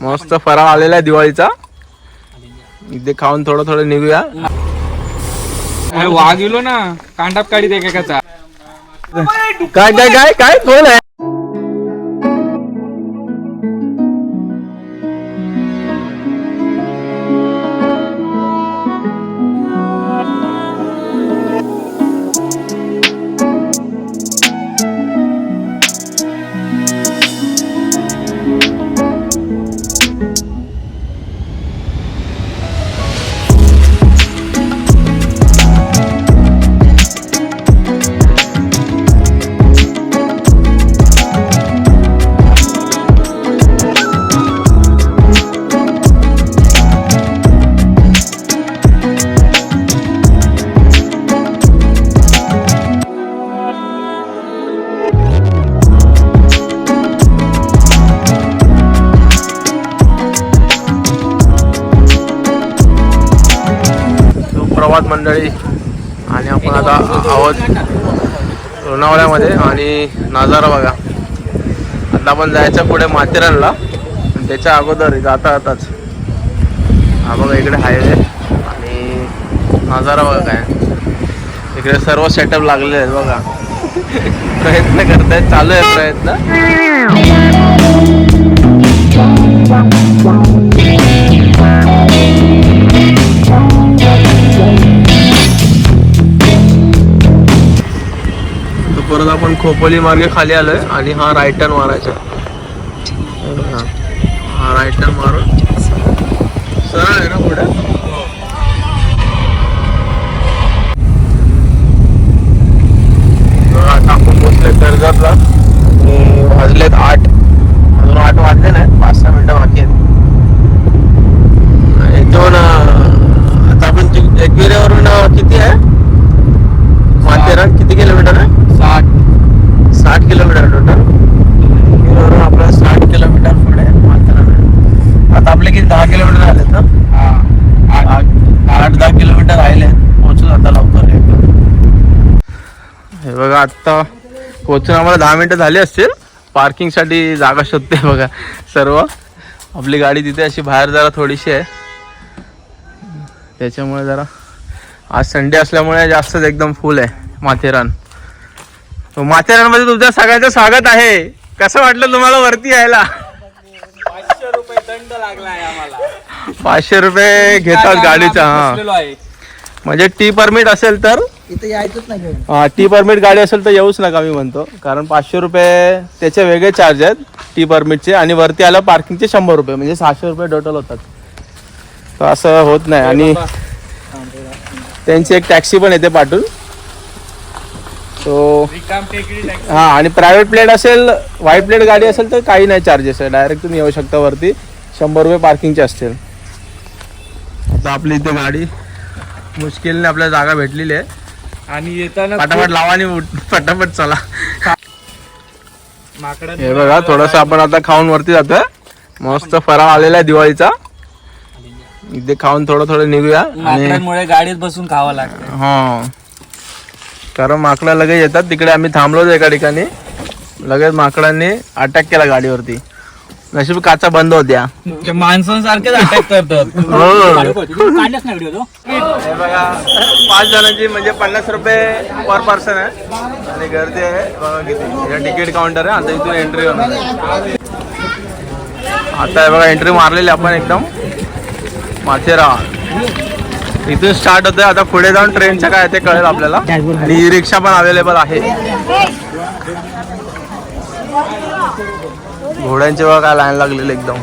मस्त फराळ आलेला आहे दिवाळीचा. इथे खाऊन थोडं थोडं निघूया. वाघ गेलो ना. कांडाप काढी दे काय काय काय काय? कोण आहे. नजारा बघा. आता आपण जायचं पुढे माथेरानला. त्याच्या अगोदर जाता जाताच हा बघा इकडे हायवे आणि नजारा बघा काय. इकडे सर्व सेटअप लागलेले आहेत बघा. प्रयत्न करतायत चालू आहे प्रयत्न. परत आपण खोपोली मार्गे खाली आलोय आणि हा राईट टर्न मारायचा. हा. राईट टर्न मारून. सरळ आहे ना पुढे बघा, आता आपण पोचले कर्जतला आणि वाजलेत आठ अजून आठ वाजले नाही पाच सहा मिनिटं बाकी आहेत इथून अं, आता आपण जि- एकविरेवरून अं, किती आहे माथेरान किती किलोमीटर आहे साठ साठ किलोमीटर टोटल वरून आपलं साठ किलोमीटर पुढे माथेरान आहे आता आपले किती दहा किलोमीटर आलेत ना हा आठ आठ दहा किलोमीटर राहिले पोहोचू आता लवकर एकदम हे बघा आत्ता पोहोचून आम्हाला दहा मिनिटं झाली असतील. पार्किंगसाठी जागा शोधते बघा सर्व. आपली गाडी तिथे अशी बाहेर जरा थोडीशी आहे. त्याच्यामुळे जरा आज संडे असल्यामुळे जास्तच एकदम फुल आहे माथेरान. तो माथेरानमध्ये तुमच्या सगळ्यांचं स्वागत आहे. कसं वाटलं तुम्हाला वरती यायला? पाचशे रुपये दंड लागलाय आम्हाला. पाचशे रुपये घेतात गाडीचा हा. आहे. म्हणजे टी परमिट असेल तर इथं यायचंच नाही घेऊन हा टी परमिट गाडी असेल तर येऊच नका मी म्हणतो. कारण पाचशे रुपये त्याचे वेगळे चार्ज आहेत टी परमिटचे आणि वरती आलं पार्किंगचे शंभर रुपये म्हणजे सहाशे रुपये टोटल होतात. तर असं होत नाही. आणि त्यांची एक टॅक्सी पण येते पाठवून तो हा आणि प्रायव्हेट प्लेट असेल व्हाईट प्लेट गाडी असेल तर काही नाही चार्जेस आहे. डायरेक्ट तुम्ही येऊ शकता वरती. शंभर रुपये पार्किंगचे असतील. आता आपली इथे गाडी मुश्किलने आपल्याला जागा भेटलेली आहे. आणि येताना पटापट लावा आणि उठ- पटापट चला. माकडा हे बघा थोडस आपण आता खाऊन वरती जातोय. मस्त फराळ आलेला आहे दिवाळीचा. इथे खाऊन थोडं थोडं निघूया. आणि माकडांमुळे गाडीत बसून खावं लागतं हा. कारण माकडा लगेच येतात. तिकडे आम्ही थांबलोच एका ठिकाणी. लगेच माकडांनी अटॅक केला गाडीवरती. नशीब काचा बंद होत्या. माणसांसारखेच अटॅक करतात. हो. काढल्याच नाही व्हिडिओ हे बघा पाच जणांची म्हणजे पन्नास रुपये पर पर्सन आहे. आणि गर्दी आहे. बघा किती. हे तिकीट काउंटर आहे. आता इथून एंट्री होणार आहे. आता हे बघा एंट्री मारलेली आपण एकदम. माथेरान. इथून स्टार्ट होतोय. आता पुढे जाऊन ट्रेनचं काय ते कळेल आपल्याला. आणि ई रिक्षा पण अवेलेबल आहे. घोड्यांचे बघा काय लाईन लागलेली एकदम.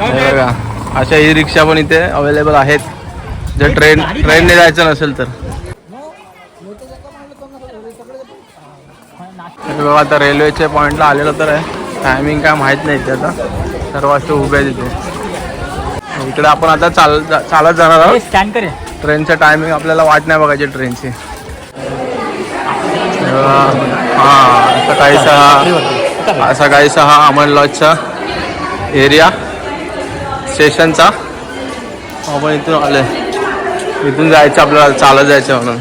बघा अशा ई रिक्षा पण इथे अवेलेबल आहेत. जर ट्रेन ट्रेनने जायचं नसेल तर. बघा आता रेल्वेच्या पॉईंटला आलेलं तर आहे. टायमिंग काय माहीत नाही ते आता. सर्व असे उभे आहेत तिथे इकडे आपण आता चाल जा- चालत जाणार आहोत. स्टँड करेल ट्रेनचं टायमिंग आपल्याला वाट नाही बघायची ट्रेनची. सकाळी सहा सकाळी सहा अमन लॉजचा एरिया स्टेशनचा. आपण इथून आले इथून जायचं आपल्याला चालत जायचं म्हणून.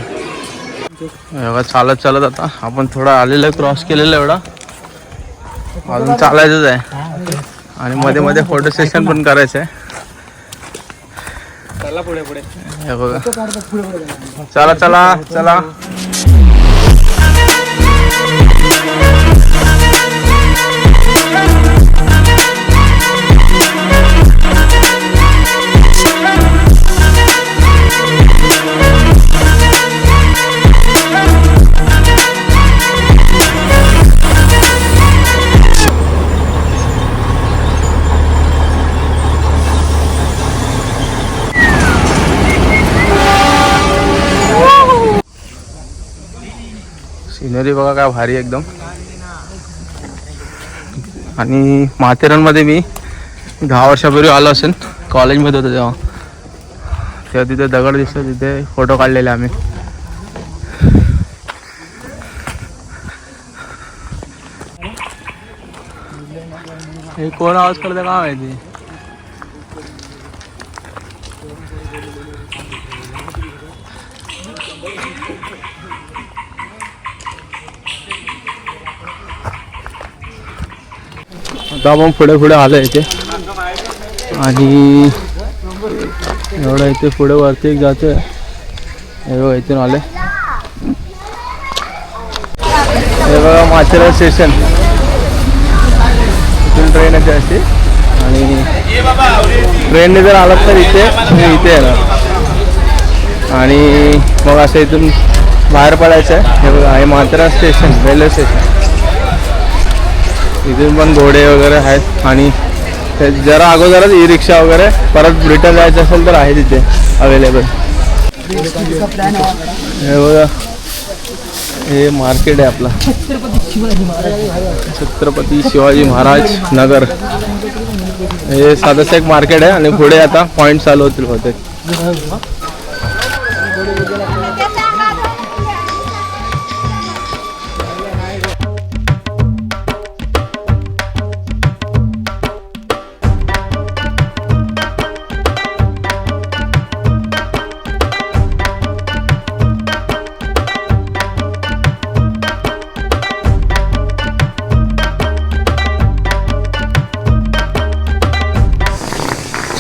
एवढा चालत चालत आता. आपण थोडा आलेलं क्रॉस केलेला एवढा. अजून चालायचंच आहे. आणि मध्ये मध्ये फोटो सेशन पण करायचं आहे चला पुढे पुढे. हे बघा. चला चला चला. सिनरी बघा काय भारी एकदम. आणि माथेरानमध्ये मी दहा वर्षापूर्वी आलो असेल कॉलेजमध्ये होतो तेव्हा. तेव्हा तिथे दगड दिसतो तिथे फोटो काढलेले आम्ही. हे कोण आवाज करतं का माहिती? आता आपण पुढे पुढे आलो इथे. आणि एवढं इथे पुढे वरती एक जातोय. एवढं इथून आले हे बघा माथेरान स्टेशन. इथून ट्रेन येते अशी. आणि ट्रेनने जर आलात तर इथे मी इथे येणार. आणि मग असं इथून बाहेर पडायचं आहे. हे बघा हे माथेरान स्टेशन रेल्वे स्टेशन. इथे पण घोडे वगैरे आहेत आणि ते जरा अगोदरच ई रिक्षा वगैरे परत रिटर्न जायचं असेल तर आहे तिथे अवेलेबल हे बघा हे मार्केट आहे आपला. छत्रपती शिवाजी महाराज नगर. हे साधंसं एक मार्केट आहे आणि पुढे आता पॉईंट चालू होतील बहुतेक.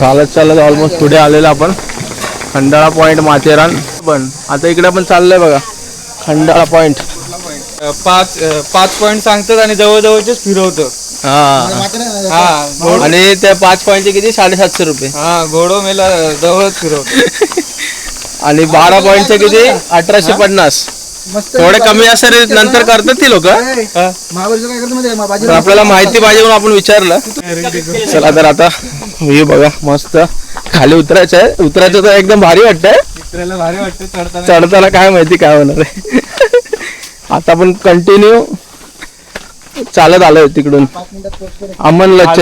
चालत चालत ऑलमोस्ट पुढे आलेलो आपण. खंडाळा पॉईंट माथेरान. पण आता इकडे पण चाललंय बघा. खंडाळा पॉईंट पाच पाच पॉईंट सांगतात आणि जवळजवळचेच फिरवतं. हा. हा आणि त्या पाच पॉईंटचे किती? साडेसातशे रुपये. हा घोडो मेला जवळच फिरवतो. आणि बारा पॉईंटचे किती? अठराशे पन्नास. थोडे कमी असेल नंतर करतात ती लोक. आपल्याला माहिती पाहिजे म्हणून आपण विचारलं. चला तर आता व्ह्यू बघा मस्त. खाली उतरायचं आहे. उतरायचं तर एकदम भारी वाटतंय. भारी वाटतं चढताना. चढताना काय माहिती काय होणार आहे. आता आपण कंटिन्यू चालत आलोय तिकडून. अमन लच्छ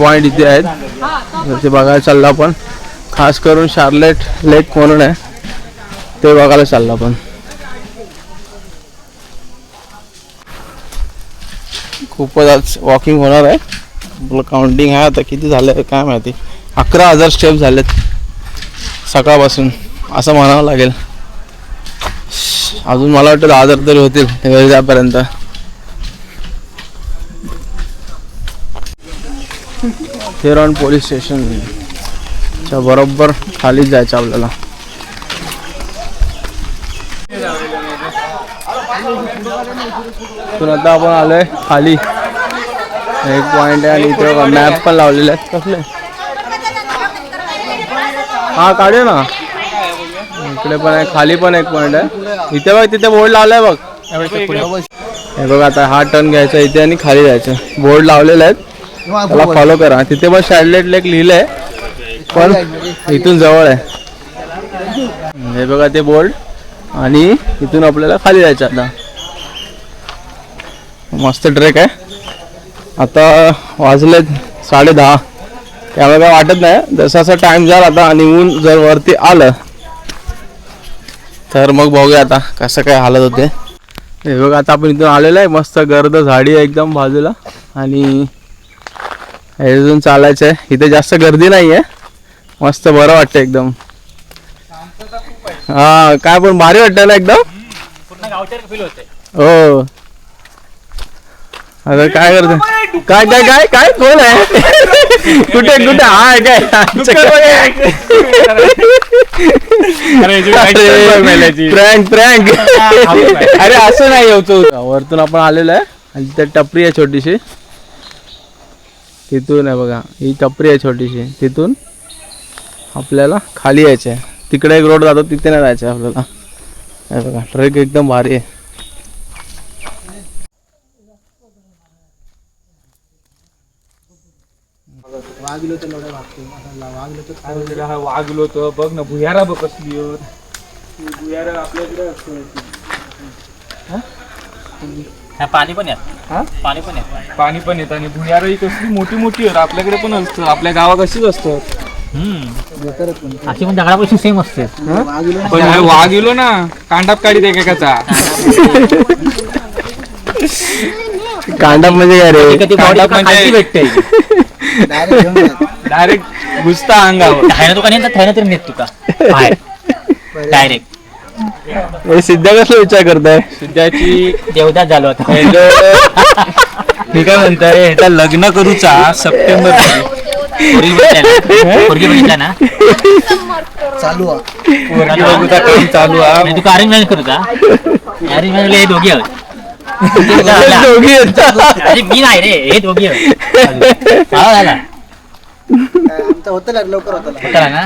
पॉईंट पॉइंट इथे आहेत. ते बघायला चाललं आपण. खास करून शार्लेट लेक म्हणून आहे. ते बघायला चाललो आपण. खूपच आज वॉकिंग होणार आहे. आपलं काउंटिंग आहे. आता किती झालं आहे काय माहिती. अकरा हजार स्टेप झालेत. सकाळपासून असं म्हणावं लागेल. अजून मला वाटतं दहा हजार तरी होतील. घरी जापर्यंत थेरॉन पोलीस स्टेशन च्या बरोबर खालीच जायचं आपल्याला. तर आता आपण आलोय खाली. एक पॉइंट आहे आणि इथे मॅप पण लावलेले आहेत. कसले? हा काढू ना. इकडे पण आहे खाली पण एक पॉइंट आहे. इथे बघ तिथे बोर्ड लावलाय बघ. हे बघ आता हा टर्न घ्यायचा इथे आणि खाली जायचं. बोर्ड लावलेले आहेत. त्याला फॉलो करा. तिथे पण शॅडलेट लेक लिहिलंय. पण इथून जवळ आहे. हे बघा ते बोर्ड आणि इथून आपल्याला खाली जायचं आता. मस्त ट्रेक आहे. आता वाजले साडे दहा. त्यामुळे काय वाटत नाही. जसं असं टाइम झाला आता आणि ऊन जर वरती आलं तर मग बघूया आता कसं काय हालत होते. हे बघ आता आपण इथून आलेलो आहे. मस्त गर्द झाडी आहे एकदम बाजूला. आणि अजून चालायचं आहे. इथे जास्त गर्दी नाही आहे मस्त बरं वाटतं एकदम. हा काय पण भारी वाटतं ना एकदम? हो. आता काय करतो? काय काय काय काय? कोण आहे? कुठे कुठे? हा काय? Prank prank. अरे असं नाही यायचं वरतून आपण आलेलो आहे. आणि तिथे टपरी आहे छोटीशी. तिथून आहे बघा ही टपरी आहे छोटीशी. तिथून आपल्याला खाली यायचं आहे तिकडे एक रोड जातो तिथे नाही जायचं आहे आपल्याला. हे बघा ट्रेक एकदम भारी आहे. वागलो तर बघ ना भुयारा बघ कसली आहे. भुयारा आपल्याकडे असतो. हा पाणी पण येत. हा? पाणी पण येत. पाणी पण येतं आणि भुयारा ही कसली मोठी मोठी आहेत आपल्याकडे पण असतं आपल्या गावात अशीच असतात. अशी पण दगडापासून सेम असते. पण वाघ इलो ना कांडाप काढी एकेकाचा. कांडा म्हणजे काय रे? कधी बॉडी कांडाप म्हणजे- खालची भेटते. डायरेक्ट घुसता अंगावर. थायना तुका नाही थायना तरी नेत तुका बाहेर. डायरेक्ट हे सिद्ध कसला विचार करताय? सध्याची देवदास झालो आता. मी काय म्हणताय ह्याचा लग्न करूचा सप्टेंबर पोरगी बघितल्या पोरगी बघितल्या ना? चालू आहे पोरगी बघूचा काम चालू आहे नाही तुका अरेंज मॅरेज करू का अरेंज हे दोघी आहोत. दोघी आहेत. अरे मी नाही रे हे दोघी आहोत. हा. झाला. आमचं होतं लग्न लवकर होतं लग्न. होता ना?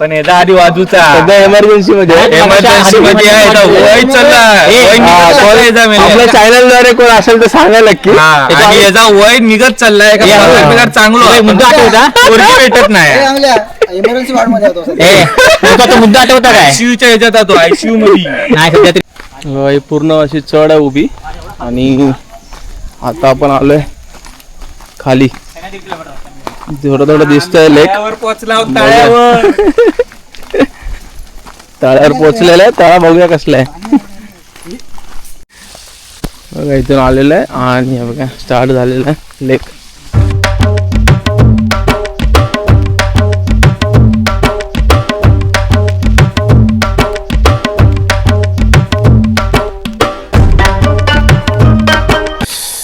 पण याचा आधी वाजूचा. एमर्जन्सी मध्ये. एमर्जन्सी मध्ये आहे. वय चालला. वय निघत कोण- चाललाय याचा मेल्या. आपल्या चॅनलद्वारे कोण असेल तर सांगा नक्की? हा, आणि याचा वय निघत चाललाय का हे चांगलो मुद्दा आठवता? पोरगी भेटत नाही. चांगल्या इमर्जन्सी वार्डमध्ये होतो. सध्या. ए तुका तो मुद्दा आठवता काय? आयसीयूच्या ह्याच्यात जातो आयसीयू मध्ये. नाही सध्या तरी ही पूर्ण अशी चढ आहे उभी. आणि आता आपण आलोय खाली. थोडं थोडं दिसतंय लेक. तळ्यावर पोहोचला तळ्यावर. तळ्यावर पोहोचलेलं आहे तळा बघूया कसला आहे. बघा इथून आलेलं आहे आणि हे बघा स्टार्ट झालेलं आहे लेक.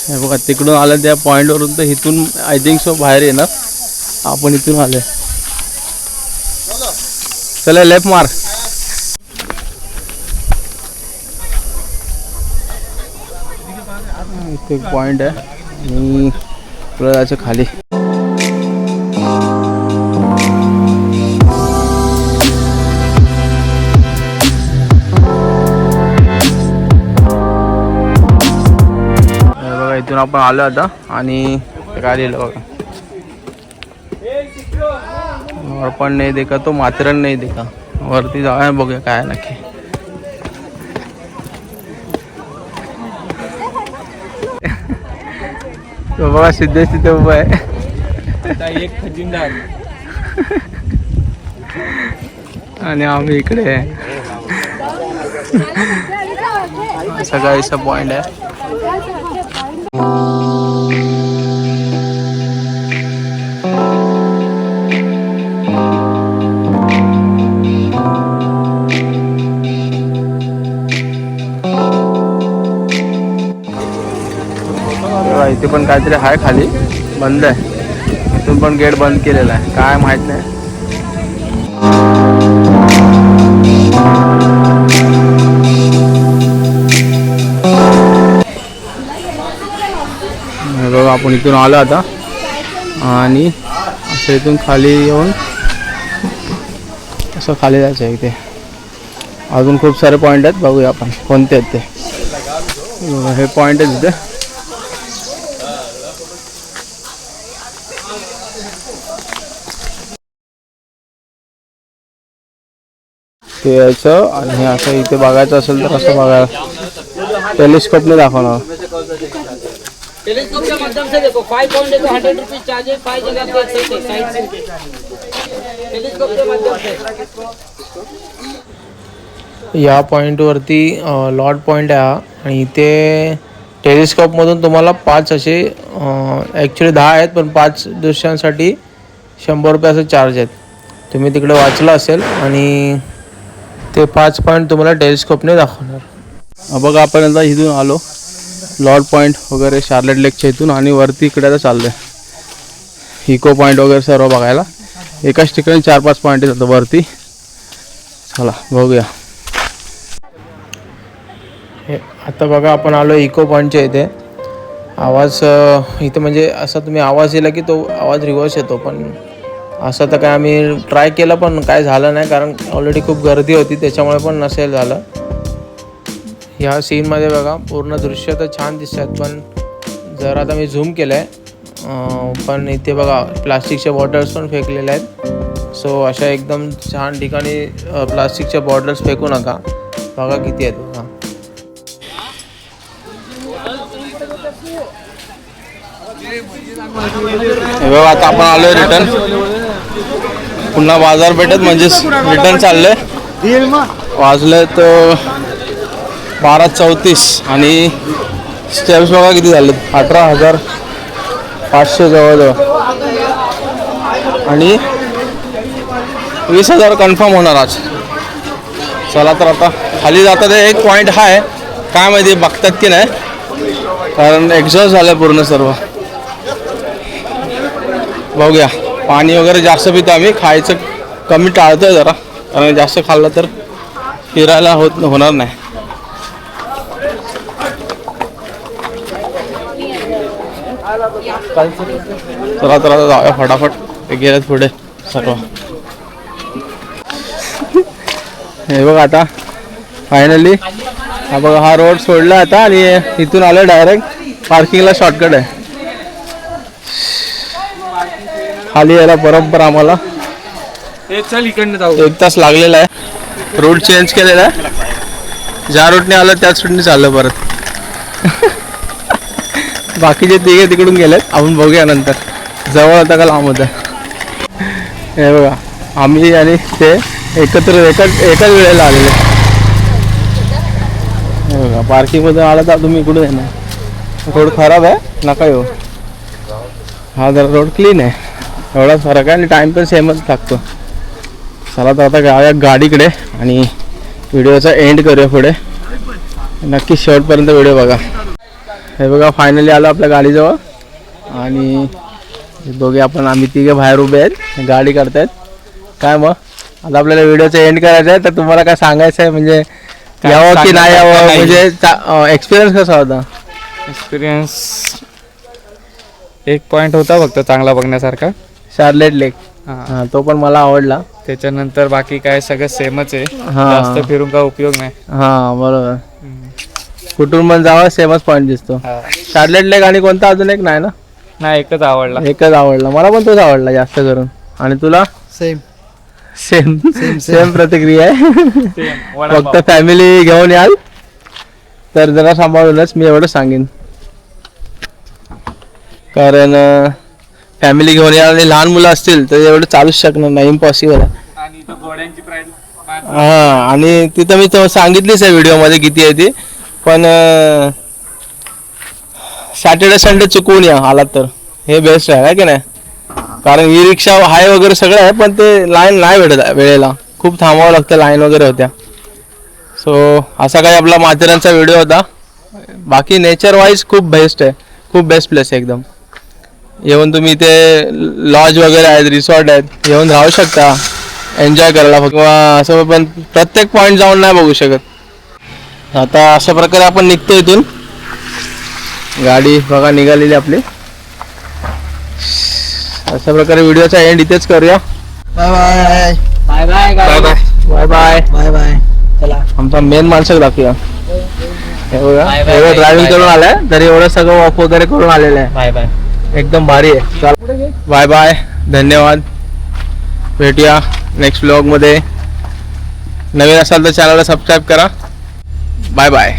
हे बघा तिकडून आलं त्या पॉईंटवरून तर इथून आय थिंक सो बाहेर येणार. आपण इथून आलोय. चला लेफ्ट मार. इथे एक पॉइंट आहे. आणि खाली. बघा इथून आपण आलो आता आणि काय लिहिलं बघा. पण नाही देखा तो माथेरान नाही देखा. वरती जाऊया बघूया काय नक्की. तो बघा सिद्धेश तिथे उभा आहे. एक खजिनदार आणि आम्ही इकडे आहे. सगळा पॉइंट आहे. इथे पण काहीतरी आहे खाली. बंद आहे. इथून पण गेट बंद केलेला आहे. काय माहीत नाही. बघा आपण इथून आलो आता. आणि असं इथून खाली येऊन असं खाली जायचं आहे इथे. अजून खूप सारे पॉईंट आहेत. बघूया आपण कोणते आहेत ते. हे पॉईंट आहेत तिथे ते यायचं आणि असं इथे बघायचं असेल तर कसं बघायला. टेलिस्कोपने दाखवणार. या पॉईंटवरती लॉर्ड पॉईंट आहे आणि इथे टेलिस्कोपमधून तुम्हाला पाच असे ॲक्च्युली दहा आहेत पण पाच दृश्यांसाठी शंभर रुपये असं चार्ज आहेत. तुम्ही तिकडे वाचला असेल आणि ते पाच पॉईंट तुम्हाला टेलिस्कोपने दाखवणार. बघा आपण आता इथून आलो. लॉर्ड पॉईंट वगैरे शार्लेट लेकच्या इथून आणि वरती इकडे आता चाललो आहे इको पॉईंट वगैरे सर्व बघायला. एकाच ठिकाणी चार पाच पॉईंट आता वरती. चला बघूया. हे आता बघा आपण आलो इको पॉईंटच्या इथे. आवाज इथे म्हणजे असा तुम्ही आवाज दिला की तो आवाज रिव्हर्स येतो पण असं तर काय आम्ही ट्राय केलं पण काय झालं नाही कारण ऑलरेडी खूप गर्दी होती त्याच्यामुळे पण नसेल झालं. ह्या सीनमध्ये बघा पूर्ण दृश्य तर छान दिसतात पण जर आता मी झूम केलं आहे पण इथे बघा प्लास्टिकच्या बॉटल्स पण फेकलेल्या आहेत. सो अशा एकदम छान ठिकाणी प्लास्टिकच्या बॉटल्स फेकू नका. बघा किती आहेत बघा. हे बघा आता आपण आलोय रिटर्न पुन्हा बाजारपेठेत म्हणजेच रिटर्न चाललंय. वाजले तर बारा चौतीस आणि स्टेप्स बघा किती झाले अठरा हजार पाचशे जवळजवळ. आणि वीस हजार कन्फर्म होणार आज. चला तर आता खाली जाता ते एक पॉईंट आहे. काय माहिती बघतात की नाही. कारण एक्झॉस्ट झालं पूर्ण सर्व. बघूया. पाणी वगैरे जास्त पितो आम्ही. खायचं कमी टाळतोय जरा. कारण जास्त खाल्लं तर फिरायला होत होणार नाही. चला तर आता जाऊया फटाफट. ते पुढे सर्व हे बघ आता फायनली हा बघा हा रोड सोडला आता आणि इथून आलो डायरेक्ट पार्किंगला शॉर्टकट आहे. खाली यायला बरोबर आम्हाला. चल इकडनं जाऊ. एक तास लागलेला आहे. रूट चेंज केलेला आहे. ज्या रूटने आलं त्याच रूटने चाललं परत. बाकीचे तिघे तिकडून गेलेत. आपण बघूया नंतर. जवळ होता का लांब होता. हे बघा आम्ही आणि ते एकत्र एकाच एकाच वेळेला आलेले. हे बघा पार्किंगमध्ये आला तर तुम्ही इकडून येणार. रोड खराब आहे नका येऊ. हा जरा रोड क्लीन आहे. एवढाच फरक आहे आणि टाईम पण सेमच लागतो. चला तर आता जाऊया गाडीकडे आणि व्हिडिओचा एंड करूया पुढे. नक्की शेवटपर्यंत व्हिडिओ बघा. हे बघा फायनली आलो आपल्या गाडीजवळ. आणि दोघे आपण आम्ही तिघे बाहेर उभे आहेत. गाडी करतायत काय मग? आता आपल्याला व्हिडिओचा एंड करायचा आहे तर तुम्हाला काय सांगायचं आहे? म्हणजे यावं की नाही यावं? म्हणजे एक्सपिरियन्स कसा होता? एक्सपिरियन्स एक पॉइंट होता फक्त चांगला बघण्यासारखा. Charlotte lake. हा. हा तो पण मला आवडला. त्याच्यानंतर बाकी काय सगळं सेमच आहे. हा. जास्त फिरून काय उपयोग नाही. हा बरोबर. कुठून पण जावा सेमच पॉईंट दिसतो. शार्लेट लेक आणि कोणता अजून एक? नाही ना? नाही एकच आवडला. एकच आवडला. मला पण तोच आवडला जास्त करून. आणि तुला? सेम सेम सेम प्रतिक्रिया आहे. वडापाव. फक्त फॅमिली घेऊन याल. तर जरा सांभाळूनच मी एवढं सांगेन. कारण फॅमिली घेऊन याल आणि लहान मुलं असतील तर एवढं चालूच शकणार नाही इम्पॉसिबल आहे. आणि इथं घोड्यांची प्राइस हा आणि तिथं मी तो सांगितलीच आहे व्हिडिओमध्ये किती आहे ती. पण सॅटर्डे संडे चुकवून या आलात तर. हे बेस्ट आहे है की नाही? कारण ई रिक्षा हाय वगैरे सगळं आहे पण ते लाईन नाही भेटत आहे वेळेला. खूप थांबावं लागतं लाईन वगैरे होत्या. सो असा काही आपला माथेरानचा व्हिडिओ होता. बाकी नेचर वाईज खूप बेस्ट आहे. खूप बेस्ट प्लेस आहे एकदम. येऊन तुम्ही इथे लॉज वगैरे आहेत रिसॉर्ट आहेत येऊन राहू शकता. एन्जॉय करायला फक्त. किंवा असं पण प्रत्येक पॉईंट जाऊन नाही बघू शकत. आता अशा प्रकारे आपण निघतो इथून. गाडी बघा निघालेली आपली. अशा प्रकारे व्हिडिओचा एंड इथेच करूया. Bye bye bye bye bye bye bye bye bye bye चला आमचा मेन माणसं दाखवूया. हे एवढं ड्रायव्हिंग. करून आलाय तरी एवढं सगळं वॉक वगैरे करून आलेलं आहे. बाय बाय एकदम भारी आहे. चल. बाय बाय धन्यवाद. भेटूया नेक्स्ट ब्लॉगमध्ये नवीन असाल तर चॅनलला सबस्क्राईब करा. Bye bye